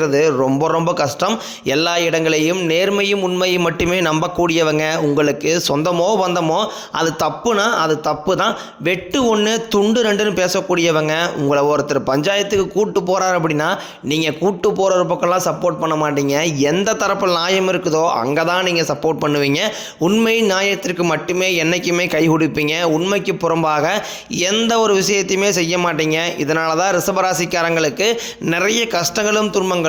செய்கிறது ரொம்ப ரொம்ப கஷ்டம். எல்லா இடங்களையும் நேர்மையும் உண்மையும் மட்டுமே நம்பக்கூடியவங்க. உங்களுக்கு சொந்தமோ பந்தமோ அது தப்புனா அது தப்பு தான் வெட்டு ஒன்று துண்டு ரெண்டுன்னு பேசக்கூடியவங்க உங்களை ஒருத்தர் பஞ்சாயத்துக்கு கூட்டு போகிறார் அப்படின்னா நீங்கள் கூட்டு போகிற பக்கம்லாம் சப்போர்ட் பண்ண மாட்டீங்க. எந்த தரப்பில் நியாயம் இருக்குதோ அங்கே தான் நீங்கள் சப்போர்ட் பண்ணுவீங்க. உண்மை நியாயத்திற்கு மட்டுமே என்றைக்குமே கை கொடுப்பீங்க. உண்மைக்கு புறம்பாக எந்த ஒரு விஷயத்தையுமே செய்ய மாட்டீங்க. இதனால தான் ரிஷபராசிக்காரங்களுக்கு நிறைய கஷ்டங்களும் துன்பங்களும்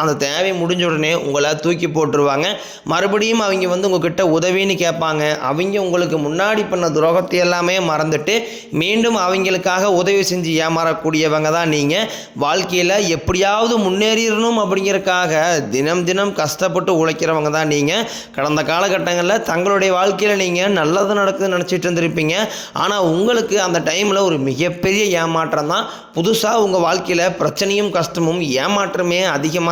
அந்த தேவை முடிஞ்ச உடனே உங்களை தூக்கி போட்டுருவாங்க. மறுபடியும் அவங்க வந்து உங்ககிட்ட உதவின்னு கேட்பாங்க. அவங்க உங்களுக்கு முன்னாடி பண்ண துரோகத்தை எல்லாமே மறந்துட்டு மீண்டும் அவங்களுக்காக உதவி செஞ்சு ஏமாறக்கூடியவங்க தான் நீங்கள் வாழ்க்கையில் எப்படியாவது முன்னேறிடணும் அப்படிங்கிறதுக்காக தினம் தினம் கஷ்டப்பட்டு உழைக்கிறவங்க தான் நீங்கள் கடந்த காலகட்டங்களில் தங்களுடைய வாழ்க்கையில் நீங்கள் நல்லது நடக்குதுன்னு நினச்சிட்டு இருந்திருப்பீங்க. ஆனால் உங்களுக்கு அந்த டைமில் ஒரு மிகப்பெரிய ஏமாற்றம் தான். புதுசாக உங்கள் வாழ்க்கையில் பிரச்சனையும் கஷ்டமும் ஏமாற்றமே அதிகமாக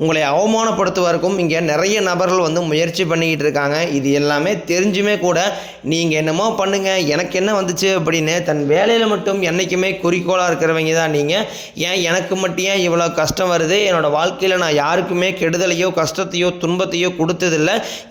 உங்களை அவமானப்படுத்துவதற்கும் இங்கே நிறைய நபர்கள் வந்து முயற்சி பண்ணிக்கிட்டு இருக்காங்க. இது எல்லாமே தெரிஞ்சுமே கூட நீங்கள் என்னமோ பண்ணுங்கள் எனக்கு என்ன வந்துச்சு அப்படின்னு தன் வேலையில் மட்டும் என்றைக்குமே குறிக்கோளாக இருக்கிறவங்க தான் நீங்கள் ஏன் எனக்கு மட்டும் ஏன் இவ்வளோ கஷ்டம் வருது? என்னோடய வாழ்க்கையில் நான் யாருக்குமே கெடுதலையோ கஷ்டத்தையோ துன்பத்தையோ கொடுத்ததில்ல.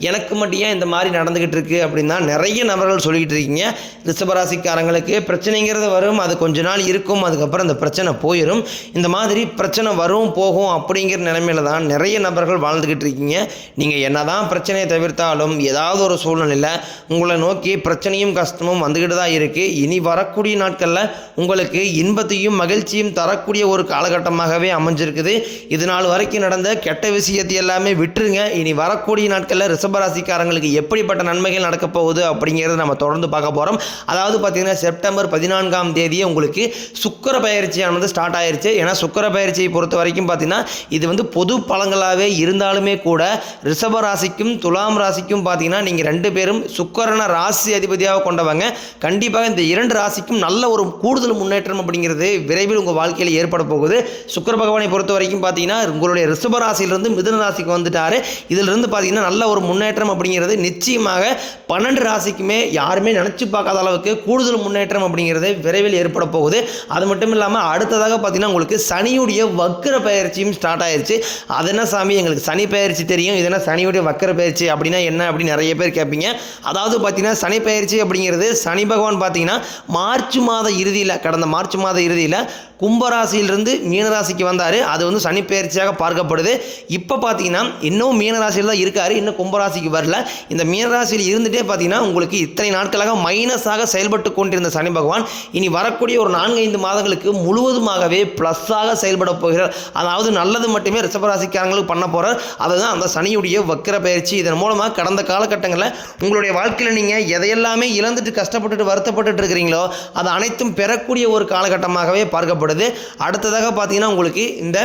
எனக்கு மட்டும் ஏன் இந்த மாதிரி நடந்துக்கிட்டு இருக்குது அப்படின்னு நிறைய நபர்கள் சொல்லிக்கிட்டு இருக்கீங்க. ரிஷபராசிக்காரங்களுக்கு பிரச்சனைங்கிறது வரும் அது கொஞ்ச நாள் இருக்கும் அதுக்கப்புறம் அந்த பிரச்சனை போயிடும் இந்த மாதிரி பிரச்சனை வரும் போகும் அப்படிங்கிற நிலைமையில் தான் நிறைய நபர்கள் வாழ்ந்துக்கிட்டு இருக்கீங்க. நீங்கள் என்னதான் பிரச்சனையை தவிர்த்தாலும் ஏதாவது ஒரு சூழ்நிலையில் உங்களை நோக்கி பிரச்சனையும் கஷ்டமும் வந்துக்கிட்டு தான் இருக்குது இனி வரக்கூடிய நாட்களில் உங்களுக்கு இன்பத்தையும் மகிழ்ச்சியும் தரக்கூடிய ஒரு காலகட்டமாகவே அமைஞ்சிருக்குது. இது நாள் வரைக்கும் நடந்த கெட்ட விஷயத்தை எல்லாமே விட்டுருங்க. இனி வரக்கூடிய நாட்களில் ரிஷபராசிக்காரங்களுக்கு எப்படிப்பட்ட நன்மைகள் நடக்க போகுது அப்படிங்கிறத நம்ம தொடர்ந்து பார்க்க போகிறோம் அதாவது பார்த்தீங்கன்னா செப்டம்பர் பதினான்காம் தேதியே உங்களுக்கு சுக்கர பயிற்சியானது ஸ்டார்ட் ஆயிருச்சு. ஏன்னா சுக்கர பயிற்சியை பொறுத்த வரைக்கும் பார்த்தீங்கன்னா இது வந்து பொது பலங்களாகவே இருந்தாலுமே கூட ரிஷப ராசிக்கும் துலாம் ராசிக்கும் பார்த்தீங்கன்னா நீங்கள் ரெண்டு பேரும் சுக்கரன ராசி அதிபதியாக கொண்டவங்க. கண்டிப்பாக இந்த இரண்டு ராசிக்கும் நல்ல ஒரு கூடுதல் முன்னேற்றம் அப்படிங்கிறது விரைவில் உங்கள் வாழ்க்கையில் ஏற்பட போகுது. சுக்கர பகவானை பொறுத்த வரைக்கும் பார்த்தீங்கன்னா உங்களுடைய ரிஷப ராசியிலிருந்து மிதுன ராசிக்கு வந்துட்டார். இதிலிருந்து பார்த்தீங்கன்னா நல்ல ஒரு முன்னேற்றம் அப்படிங்கிறது நிச்சயமாக பன்னெண்டு ராசிக்குமே யாருமே நினச்சி பார்க்காத அளவுக்கு கூடுதல் முன்னேற்றம் அப்படிங்கிறது விரைவில் ஏற்பட போகுது. அது மட்டும் இல்லாமல் அடுத்ததாக பார்த்தீங்கன்னா உங்களுக்கு சனியுடைய வக்கர பயிற்சியும் ஸ்டார்ட் ஆயிடுச்சு அதென்ன சாமி? எங்களுக்கு சனி பயிற்சி தெரியும். இதெல்லாம் சனியுடைய வக்கர பயிற்சி அப்படின்னா என்ன அப்படின்னு நிறைய பேர் கேட்பீங்க. அதாவது பார்த்தீங்கன்னா சனி பயிற்சி அப்படிங்கிறது சனி பகவான் பார்த்தீங்கன்னா மார்ச் மாத இறுதியில் கடந்த மார்ச் மாத இறுதியில் கும்பராசியிலிருந்து மீனராசிக்கு வந்தார். அது வந்து சனி பயிற்சியாக பார்க்கப்படுது. இப்போ பார்த்தீங்கன்னா இன்னும் மீனராசியில் தான் இருக்கார். இன்னும் கும்பராசிக்கு வரல. இந்த மீனராசியில் இருந்துகிட்டே பார்த்தீங்கன்னா உங்களுக்கு இத்தனை நாட்களாக மைனஸாக செயல்பட்டு கொண்டிருந்த சனி பகவான் இனி வரக்கூடிய ஒரு நான்கு ஐந்து மாதங்களுக்கு முழுவதுமாகவே ப்ளஸ்ஸாக செயல்பட போகிறார். அதாவது நல்லது மட்டுமே ரிஷபராசிக்காரங்களுக்கு பண்ண போகிறார் அதுதான் அந்த சனியுடைய வக்கர பயிற்சி. இதன் மூலமாக கடந்த காலகட்டங்களில் உங்களுடைய வாழ்க்கையில் நீங்கள் எதையெல்லாமே இழந்துட்டு கஷ்டப்பட்டுட்டு வருத்தப்பட்டுட்டு இருக்கிறீங்களோ அது அனைத்தும் பெறக்கூடிய ஒரு காலகட்டமாகவே தேவைப்படுது அடுத்ததாக பார்த்தீங்கன்னா உங்களுக்கு இந்த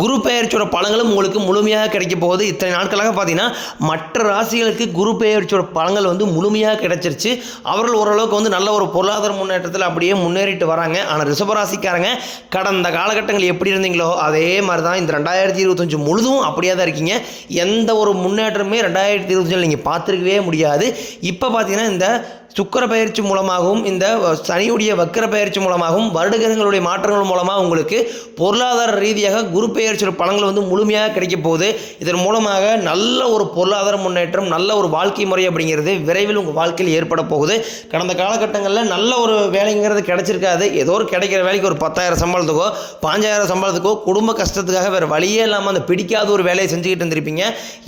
குரு பெயர்ச்சியோட பழங்களும் உங்களுக்கு முழுமையாக கிடைக்க போகுது. இத்தனை நாட்களாக பார்த்தீங்கன்னா மற்ற ராசிகளுக்கு குரு பெயர்ச்சியோட பழங்கள் வந்து முழுமையாக கிடைச்சிருச்சு. அவர்கள் ஓரளவுக்கு வந்து நல்ல ஒரு பொருளாதார முன்னேற்றத்தில் அப்படியே முன்னேறிட்டு வராங்க. ஆனால் ரிஷபராசிக்காரங்க கடந்த காலகட்டங்கள் எப்படி இருந்தீங்களோ அதே மாதிரி தான் இந்த ரெண்டாயிரத்தி இருபத்தஞ்சு முழுதும் அப்படியே தான் இருக்கீங்க. எந்த ஒரு முன்னேற்றமே ரெண்டாயிரத்தி இருபத்தஞ்சில் நீங்கள் பார்த்துருக்கவே முடியாது. இப்போ பார்த்தீங்கன்னா இந்த சுக்கர பயிற்சி மூலமாகவும் இந்த சனியுடைய வக்கர பயிற்சி மூலமாகவும் வருடகிரகங்களுடைய மாற்றங்கள் மூலமாக உங்களுக்கு பொருளாதார ரீதியாக குரு பெயர்ச்சியோட பலன்கள் வந்து முழுமையாக கிடைக்க போகுது. இதன் மூலமாக நல்ல ஒரு பொருளாதார முன்னேற்றம் நல்ல ஒரு வாழ்க்கை முறை அப்படிங்கிறது விரைவில் உங்கள் வாழ்க்கையில் ஏற்பட போகுது. கடந்த காலகட்டங்களில் நல்ல ஒரு வேலைங்கிறது கிடைச்சிருக்காது. ஏதோ ஒரு கிடைக்கிற வேலைக்கு ஒரு பத்தாயிரம் சம்பளத்துக்கோ பாஞ்சாயிரம் சம்பளத்துக்கோ குடும்ப கஷ்டத்துக்காக வேறு வழியே இல்லாமல் அந்த பிடிக்காத ஒரு வேலையை செஞ்சுக்கிட்டு இருந்திருப்பீங்க.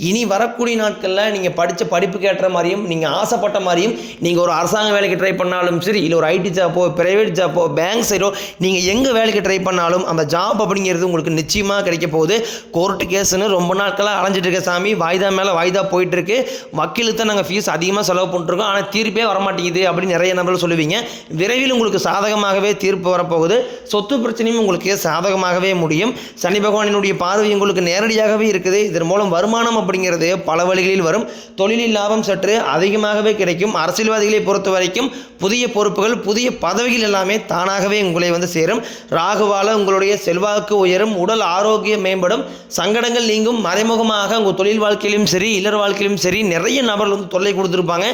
இனி வரக்கூடிய நாட்களில் நீங்கள் படித்த படிப்புக்கு ஏற்ற மாதிரியும் நீங்கள் ஆசைப்பட்ட மாதிரியும் நீங்கள் ஒரு அரசாங்க வேலைக்கு ட்ரை பண்ணாலும் சரி இல்லை ஒரு ஐடி ஜாப்போ பிரைவேட் ஜாப்போ பேங்க் சைடோ நீங்கள் எங்கே வேலைக்கு ட்ரை பண்ணாலும் அந்த ஜாப் அப்படிங்கிறது உங்களுக்கு நிச்சயமாக கிடைக்க போகுது. கோர்ட்டு கேஸ்னு ரொம்ப நாட்களாக அலைஞ்சிட்டு இருக்க சாமி. வாய்தா மேலே வாய்தா போயிட்டுருக்கு வக்கீலுக்கு தான் நாங்கள் ஃபீஸ் அதிகமாக செலவு பண்ணிட்டுருக்கோம். ஆனால் தீர்ப்பே வரமாட்டேங்குது அப்படின்னு நிறைய நபர்கள் சொல்லுவீங்க. விரைவில் உங்களுக்கு சாதகமாகவே தீர்ப்பு வரப்போகுது. சொத்து பிரச்சனையும் உங்களுக்கு சாதகமாகவே முடியும். சனி பகவானினுடைய பார்வை உங்களுக்கு நேரடியாகவே இருக்குது. இதன் மூலம் வருமானம் அப்படிங்கிறது பல வழிகளில் வரும். தொழிலில் லாபம் சற்று அதிகமாகவே கிடைக்கும். அரசியல்வாதிகளை பொறுத்த வரைக்கும் புதிய பொறுப்புகள் புதிய பதவிகள் எல்லாமே தானாகவே உங்களை வந்து சேரும். ராகுவால உங்களுடைய செல்வாக்கு உயரும் உடல் ஆரோக்கியம் மேம்படும் சங்கடங்கள் நீங்கும் மறைமுகமாக உங்கள் தொழில் வாழ்க்கையிலும் சரி இல்லற வாழ்க்கையிலும் சரி நிறைய நபர்கள் வந்து தொல்லை கொடுத்துருப்பாங்க.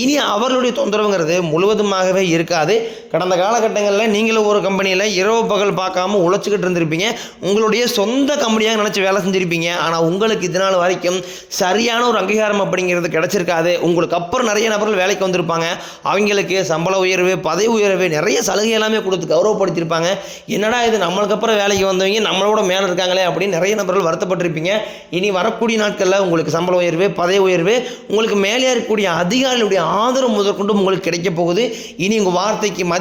இனி அவர்களுடைய தொந்தரவுங்கிறது முழுவதுமாகவே இருக்காது. கடந்த காலகட்டங்களில் நீங்களும் ஒரு கம்பெனியில் இரவு பகல் பார்க்காம உழைச்சிக்கிட்டு இருந்திருப்பீங்க. உங்களுடைய சொந்த கம்பெனியாக நினச்சி வேலை செஞ்சுருப்பீங்க. ஆனால் உங்களுக்கு இதனால் வரைக்கும் சரியான ஒரு அங்கீகாரம் அப்படிங்கிறது கிடச்சிருக்காது. உங்களுக்கு அப்புறம் நிறைய நபர்கள் வேலைக்கு வந்திருப்பாங்க. அவங்களுக்கு சம்பள உயர்வு பதவி உயர்வு நிறைய சலுகை எல்லாமே கொடுத்து கௌரவப்படுத்தியிருப்பாங்க. என்னடா இது? நம்மளுக்கு அப்புறம் வேலைக்கு வந்தவங்க நம்மளோட மேலே இருக்காங்களே அப்படின்னு நிறைய நபர்கள் வருத்தப்பட்டிருப்பீங்க. இனி வரக்கூடிய நாட்களில் உங்களுக்கு சம்பள உயர்வு பதவி உயர்வு உங்களுக்கு மேலே இருக்கக்கூடிய அதிகாரிகளுடைய ஆதரவு முதற்கொண்டு உங்களுக்கு கிடைக்க போகுது. இனி உங்கள் வார்த்தைக்கு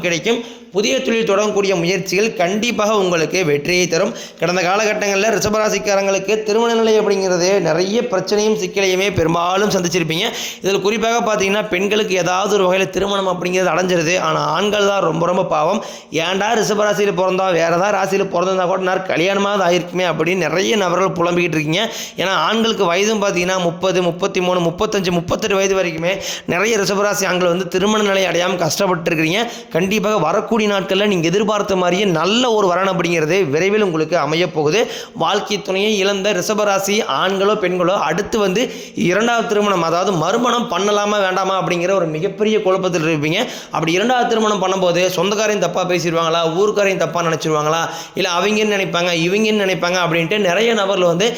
கிடைக்கும். புதிய தொழில் தொடங்கக்கூடிய முயற்சிகள் கண்டிப்பாக உங்களுக்கு வெற்றியை தரும். கடந்த காலகட்டங்களில் ரிஷபராசிக்காரங்களுக்கு திருமண நிலை அப்படிங்கிறது நிறைய பிரச்சனையும் சிக்கலையுமே பெரும்பாலும் சந்திச்சிருப்பீங்க. இதில் குறிப்பாக பார்த்தீங்கன்னா பெண்களுக்கு ஏதாவது ஒரு வகையில் திருமணம் அப்படிங்கிறது அடைஞ்சிருது. ஆனால் ஆண்கள் தான் ரொம்ப ரொம்ப பாவம். ஏன்டா ரிஷபராசியில் பிறந்தா வேறு ஏதாவது ராசியில் பிறந்திருந்தா கூட நான் கல்யாணமாவது ஆயிருக்குமே அப்படின்னு நிறைய நபர்கள் புலம்பிக்கிட்டு இருக்கீங்க. ஏன்னா ஆண்களுக்கு வயதும் பார்த்தீங்கன்னா முப்பது முப்பத்தி மூணு முப்பத்தஞ்சு முப்பத்தெட்டு வயது வரைக்குமே நிறைய ரிஷபராசி ஆண்கள் வந்து திருமண நிலை அடையாமல் கஷ்டப்பட்டு இருக்கிறீங்க கண்டிப்பாக வரக்கூடிய நாட்களில் நீங்கள் எதிர்பார்த்த மாதிரியே நல்ல ஒரு வரன் அப்படிங்கிறது விரைவில் உங்களுக்கு அமையப்போகுது வாழ்க்கை துணையை இழந்த ரிஷபராசி ஆண்களோ பெண்களோ அடுத்து வந்து இரண்டாவது திருமணம் அதாவது மறுமணம் பண்ணலாமா வேண்டாமா அப்படிங்கிற ஒரு மிகப்பெரிய குழப்பத்தில் இருப்பீங்க. அப்படி இரண்டாவது திருமணம் பண்ணும்போது சொந்தக்காரையும் தப்பாக பேசிடுவாங்களா ஊருக்காரையும் தப்பாக நினச்சிருவாங்களா இல்லை அவங்கன்னு நினைப்பாங்க இவங்கன்னு நினைப்பாங்க அப்படின்ட்டு நிறைய நபர்கள் வந்து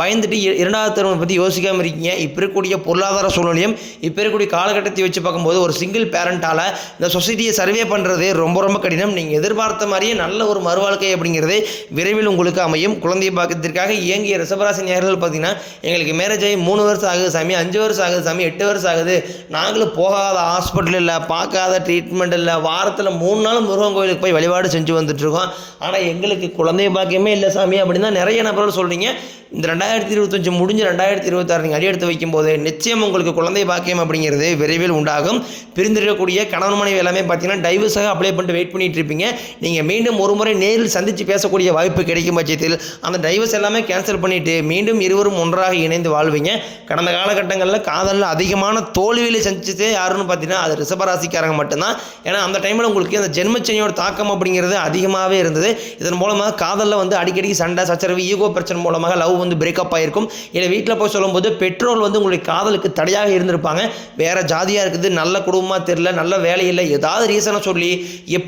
பயந்துட்டு இரண்டாவது திருமணம் பற்றி யோசிக்காமல் இருக்கீங்க. இப்போ இருக்கக்கூடிய பொருளாதார சூழ்நிலையும் இப்போ இருக்கக்கூடிய காலகட்டத்தை வச்சு பார்க்கும்போது ஒரு சிங்கிள் பேரண்டால் இந்த சொசைட்டியை சர்வே பண்ணுறது ரொம்ப ரொம்ப கடினம். நீங்கள் எதிர்பார்த்த மாதிரியே நல்ல ஒரு மறுவாழ்க்கை அப்படிங்கிறது விரைவில் உங்களுக்கு அமையும். குழந்தை பாக்கியத்திற்காக இயங்கிய ரிசபராசி நேர்கள் பார்த்தீங்கன்னா எங்களுக்கு மேரேஜ் ஆகி மூணு வருஷம் ஆகுது சாமி அஞ்சு வருஷம் ஆகுது சாமி எட்டு வருஷம் ஆகுது. நாங்களும் போகாத ஹாஸ்பிட்டல் இல்லை பார்க்காத ட்ரீட்மெண்ட் இல்லை. வாரத்தில் மூணு நாள் முருகன் கோயிலுக்கு போய் வழிபாடு செஞ்சு வந்துட்டுருக்கோம். ஆனால் எங்களுக்கு குழந்தை பாக்கியமே இல்லை சாமி அப்படின்னு தான் நிறைய நபர்கள் சொல்கிறீங்க இந்த ரெண்டாயிரத்தி இருபத்தஞ்சு முடிஞ்சு ரெண்டாயிரத்தி இருபத்தாறு நீங்கள் அடியெடுத்து வைக்கும்போது நிச்சயம் உங்களுக்கு குழந்தை பாக்கியம் அப்படிங்கிறது விரைவில் உண்டாகும். பிரிந்திருக்கக்கூடிய கணவன் மனைவி எல்லாமே பார்த்தீங்கன்னா டைவர்ஸாக அப்ளை பண்ணிட்டு வெயிட் பண்ணிகிட்டு இருப்பீங்க நீங்கள் மீண்டும் ஒரு முறை நேரில் சந்தித்து பேசக்கூடிய வாய்ப்பு கிடைக்கும் பட்சத்தில் அந்த டைவர்ஸ் எல்லாமே கேன்சல் பண்ணிவிட்டு மீண்டும் இருவரும் ஒன்றாக இணைந்து வாழ்வீங்க. கடந்த காலகட்டங்களில் காதலில் அதிகமான தோல்வியில் சந்திச்சதே யாருன்னு பார்த்தீங்கன்னா அது ரிஷபராசிக்காரங்க மட்டும்தான். ஏன்னா அந்த டைமில் உங்களுக்கு அந்த ஜென்மச்சனியோட தாக்கம் அப்படிங்கிறது அதிகமாகவே இருந்தது. இதன் மூலமாக காதலில் வந்து அடிக்கடி சண்டை சச்சரவு ஈகோ பிரச்சனை மூலமாக லவ் வந்து பிரேக்கப் ஆகிருக்கும் இல்லை வீட்டில் போய் சொல்லும்போது பெற்றோர் வந்து உங்களுடைய காதலுக்கு தடையாக இருந்திருப்பாங்க. வேறு ஜாதியாக இருக்குது நல்ல குடும்பமாக தெரில நல்ல வேலை இல்லை ஏதாவது ரீசனை சொல்லி எப்படி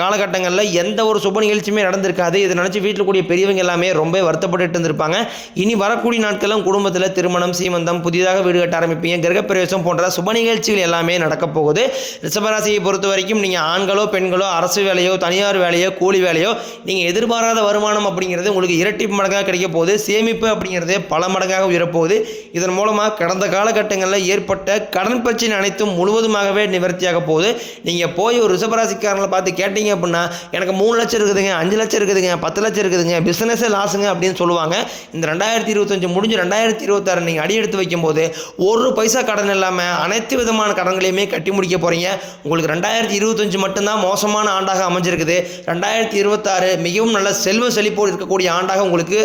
காலகட்டங்களில் எந்த ஒரு சுப நிகழ்ச்சியுமே நடந்திருக்காது. இதை நினச்சி வீட்டில் கூடிய பெரியவங்க எல்லாமே ரொம்ப வருத்தப்பட்டு இருந்திருப்பாங்க. இனி வரக்கூடிய நாட்களும் குடும்பத்தில் திருமணம் சீமந்தம் புதிதாக வீடு கட்ட ஆரம்பிப்பீங்க கிரகப்பிரவேசம் போன்ற சுப நிகழ்ச்சிகள் எல்லாமே நடக்க போகுது. ரிஷபராசியை பொறுத்த வரைக்கும் நீங்கள் ஆண்களோ பெண்களோ அரசு வேலையோ தனியார் வேலையோ கூலி வேலையோ நீங்கள் எதிர்பாராத வருமானம் அப்படிங்கிறது உங்களுக்கு இரட்டி மடங்காக கிடைக்க போகுது. சேமிப்பு அப்படிங்கிறது பல மடங்காக உயரப்போகுது. இதன் மூலமாக கடந்த காலகட்டங்களில் ஏற்பட்ட கடன் பிரச்சனை அனைத்தும் முழுவதுமாகவே நிவர்த்தியாக போகுது. நீங்கள் போய் ஒரு ரிஷபராசிக்காரங்களை பார்த்து கேட்டீங்க அப்படின்னா எனக்கு மூணு லட்சம் இருக்குதுங்க அஞ்சு லட்சம் இருக்குதுங்க பத்து லட்சம் இருக்குதுங்க பிஸ்னஸே லாஸுங்க அப்படின்னு சொல்லுவாங்க. இந்த ரெண்டாயிரத்தி இருபத்தஞ்சு முடிஞ்சு ரெண்டாயிரத்தி இருபத்தாறு நீங்கள் அடி எடுத்து வைக்கும்போது ஒரு பைசா கடன் இல்லாமல் அனைத்து விதமான கடன்களையுமே கட்டி முடிக்க போகிறீங்க உங்களுக்கு ரெண்டாயிரத்தி இருபத்தஞ்சு மட்டும்தான் மோசமான ஆண்டாக அமைஞ்சிருக்குது. ரெண்டாயிரத்தி இருபத்தாறு மிகவும் நல்ல செல்வ செழிப்போடு இருக்கக்கூடிய ஆண்டாக உங்களுக்கு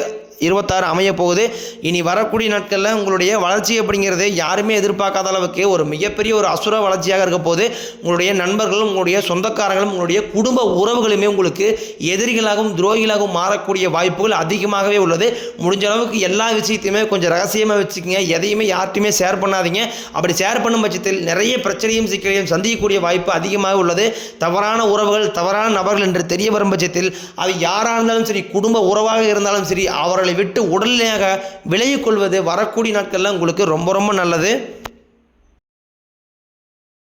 இருபத்தாறு அமைய போகுது. இனி வரக்கூடிய நாட்களில் உங்களுடைய வளர்ச்சி அப்படிங்கிறது யாருமே எதிர்பார்க்காத அளவுக்கு ஒரு மிகப்பெரிய ஒரு அசுர வளர்ச்சியாக இருக்க போது உங்களுடைய நண்பர்களும் உங்களுடைய சொந்தக்காரர்களும் உங்களுடைய குடும்ப உறவுகளுமே உங்களுக்கு எதிரிகளாகவும் துரோகிகளாகவும் மாறக்கூடிய வாய்ப்புகள் அதிகமாகவே உள்ளது. முடிஞ்ச அளவுக்கு எல்லா விஷயத்தையுமே கொஞ்சம் ரகசியமாக வச்சுக்கோங்க. எதையுமே யார்ட்டையுமே ஷேர் பண்ணாதீங்க. அப்படி ஷேர் பண்ணும் பட்சத்தில் நிறைய பிரச்சனையும் சிக்கலையும் சந்திக்கக்கூடிய வாய்ப்பு அதிகமாக உள்ளது. தவறான உறவுகள் தவறான நபர்கள் என்று தெரிய வரும் பட்சத்தில் அது யாராக இருந்தாலும் சரி குடும்ப உறவாக இருந்தாலும் சரி அவர்களை விட்டு உடனடியாக விலகிக் கொள்வது வரக்கூடிய நாட்கள்லாம் உங்களுக்கு ரொம்ப ரொம்ப நல்லது.